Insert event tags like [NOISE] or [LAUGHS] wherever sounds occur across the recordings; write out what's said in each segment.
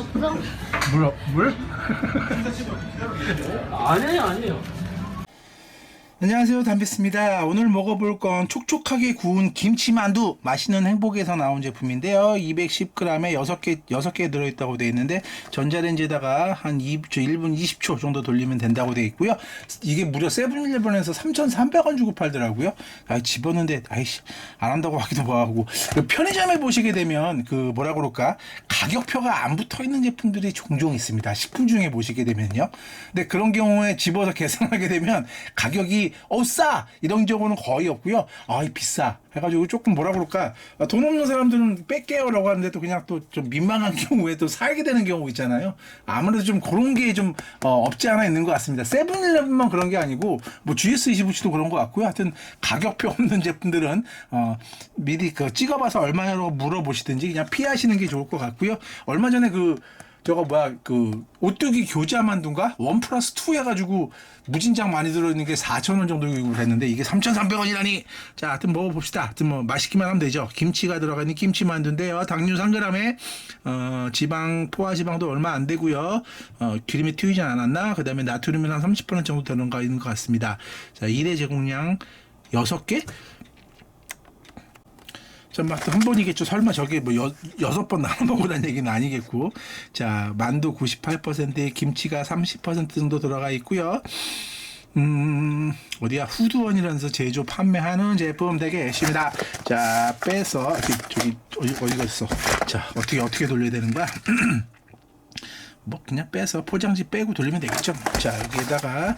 없어? 물, [LAUGHS] 물? 아니에요, 아니에요. 안녕하세요. 담비스입니다. 오늘 먹어볼 건 촉촉하게 구운 김치만두. 맛있는 행복에서 나온 제품인데요. 210g에 6개 6개 들어있다고 되어 있는데 전자레인지에다가 한 2, 1분 20초 정도 돌리면 된다고 되어 있고요. 이게 무려 세븐일레븐에서 3,300원 주고 팔더라고요. 아 집었는데 아이씨 안 한다고 하기도 뭐하고. 그 편의점에 보시게 되면 그 뭐라 그럴까? 가격표가 안 붙어 있는 제품들이 종종 있습니다. 식품 중에 보시게 되면요. 근데 그런 경우에 집어서 [LAUGHS] 계산하게 되면 가격이 어 싸! 이런 경우는 거의 없고요. 아이 비싸! 해가지고 조금 뭐라 그럴까? 아, 돈 없는 사람들은 뺄게요라고 하는데 또 그냥 또 좀 민망한 [LAUGHS] 경우에 또 살게 되는 경우 있잖아요. 아무래도 좀 그런 게 좀 어, 없지 않아 있는 것 같습니다. 세븐일레븐만 그런 게 아니고 뭐 GS25도 그런 것 같고요. 하여튼 가격표 없는 [LAUGHS] 제품들은 어, 미리 그 찍어봐서 얼마냐고 물어보시든지 그냥 피하시는 게 좋을 것 같고요. 얼마 전에 그 저거 뭐야 그 오뚜기 교자 만두인가? 원 플러스 투 해가지고 무진장 많이 들어있는 게 4,000원 정도 유입을 했는데 이게 3,300원이라니. 자 하여튼 먹어봅시다. 하여튼 뭐 맛있기만 하면 되죠. 김치가 들어가 있는 김치 만두인데요. 당류 3g에 어, 지방 포화 지방도 얼마 안 되고요. 어, 기름이 튀기지 않았나? 그 다음에 나트륨이 한 30% 정도 되는 거 있는 것 같습니다. 자 1회 제공량 6개 전막한 번이겠죠. 설마 저게 뭐 여, 여섯 번 나눠 먹으라는 얘기는 아니겠고. 자, 만두 98%에 김치가 30% 정도 들어가 있고요. 음, 어디야? 후두원이라면서 제조 판매하는 제품 되게 있습니다. 자, 빼서, 저기, 어디, 어디 갔어? 자, 어떻게, 어떻게 돌려야 되는 거야? [CLEARS THROAT] 뭐 그냥 빼서 포장지 빼고 돌리면 되겠죠. 자 여기에다가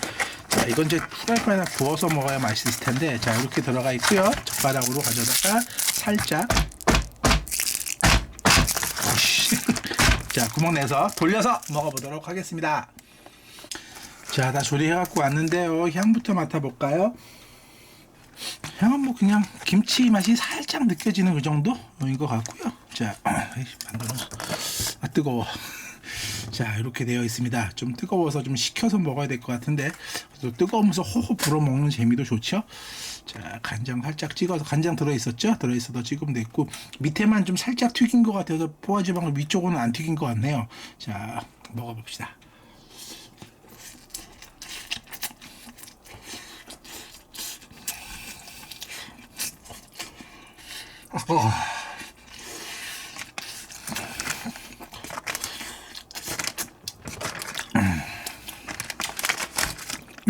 자 이건 이제 프라이팬에 구워서 먹어야 맛있을 텐데 자 이렇게 들어가 있고요. 젓가락으로 가져다가 살짝. [LAUGHS] 자 구멍 내서 돌려서 먹어보도록 하겠습니다. 자 다 조리해갖고 왔는데요. 향부터 맡아볼까요? 향은 뭐 그냥 김치 맛이 살짝 느껴지는 그 정도인 것 같고요. 자, [CLEARS THROAT] 만들어서 아 뜨거워. 자 이렇게 되어 있습니다. 좀 뜨거워서 좀 식혀서 먹어야 될 것 같은데 또 뜨거우면서 호호 불어 먹는 재미도 좋죠. 자 간장 살짝 찍어서 간장 들어 있었죠? 들어 있어도 찍으면 됐고 밑에만 좀 살짝 튀긴 것 같아서 포화지방을 위쪽은 안 튀긴 것 같네요. 자 먹어봅시다. 어.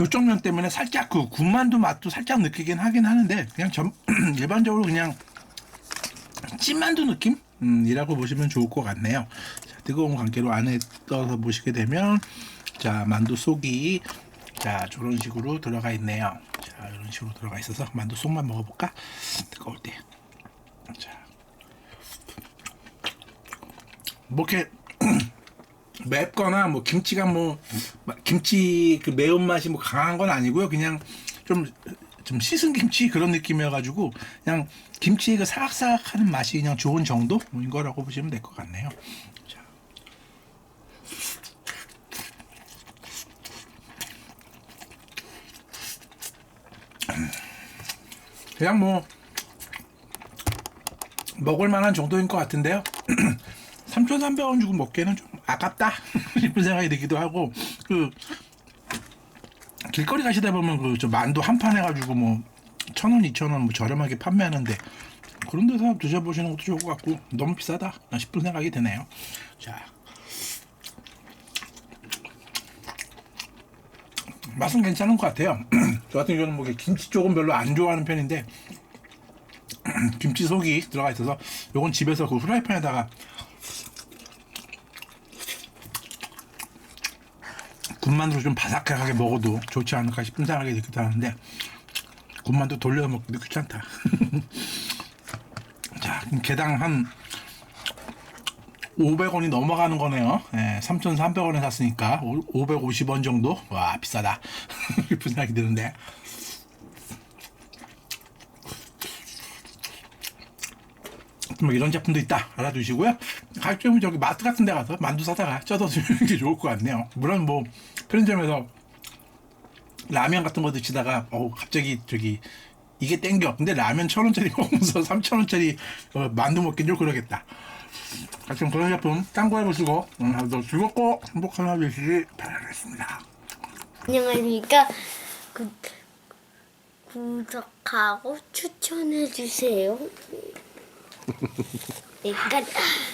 요쪽면 때문에 살짝 그 군만두 맛도 살짝 느끼긴 하긴 하는데 그냥 전 [CLEARS THROAT] 일반적으로 그냥 찐만두 느낌? 음, 이라고 보시면 좋을 것 같네요. 자, 뜨거운 관계로 안에 떠서 보시게 되면 자 만두 속이 자 저런 식으로 들어가 있네요. 자 이런 식으로 들어가 있어서 만두 속만 먹어볼까? 뜨거울 때. 자. 뭐 이렇게 맵거나 뭐 김치가 뭐 김치 그 매운맛이 뭐 강한 건 아니고요. 그냥 좀좀 씻은 김치 그런 느낌이어가지고 그냥 김치의 그 사각사각하는 맛이 그냥 좋은 정도인 거라고 보시면 될 것 같네요. 자. 그냥 뭐 먹을 만한 정도인 것 같은데요. [CLEARS THROAT] 3,300원 주고 먹기에는 좀 아깝다 [LAUGHS] 싶은 생각이 들기도 하고 그 길거리 가시다 보면 그 저 만두 한 판 해가지고 뭐 천 원, 이천 원 뭐 저렴하게 판매하는데 그런 데서 드셔보시는 것도 좋을 것 같고 너무 비싸다 싶은 생각이 드네요. 자 맛은 괜찮은 것 같아요. [CLEARS THROAT] 저 같은 경우는 뭐 김치 쪽은 별로 안 좋아하는 편인데 [CLEARS THROAT] 김치 속이 들어가 있어서 요건 집에서 그 후라이팬에다가 군만두를 좀 바삭하게 먹어도 좋지 않을까 싶은 생각이 들기도 하는데 군만두 돌려 먹기도 귀찮다. [LAUGHS] 자, 개당 한 500원이 넘어가는 거네요. 예, 3,300원에 샀으니까 550원 정도. 와 비싸다. [LAUGHS] 싶은 생각이 드는데. 뭐 이런 제품도 있다 알아두시고요. 가끔 저기 마트 같은 데 가서 만두 사다가 쪄서 [LAUGHS] 드시는 게 좋을 것 같네요. 물론 뭐 편의점에서 라면 같은 거 드시다가 어 갑자기 저기 이게 땡겨. 근데 라면 천 원짜리 [LAUGHS] 먹으면서 삼천 원짜리 어, 만두 먹긴 좀 그러겠다. 같은 그런 제품 참고해보시고 오늘 하루도 즐겁고 행복한 하루 되시기 바라겠습니다. 안녕하십니까. 구, 구독하고 추천해주세요. 네, 끝.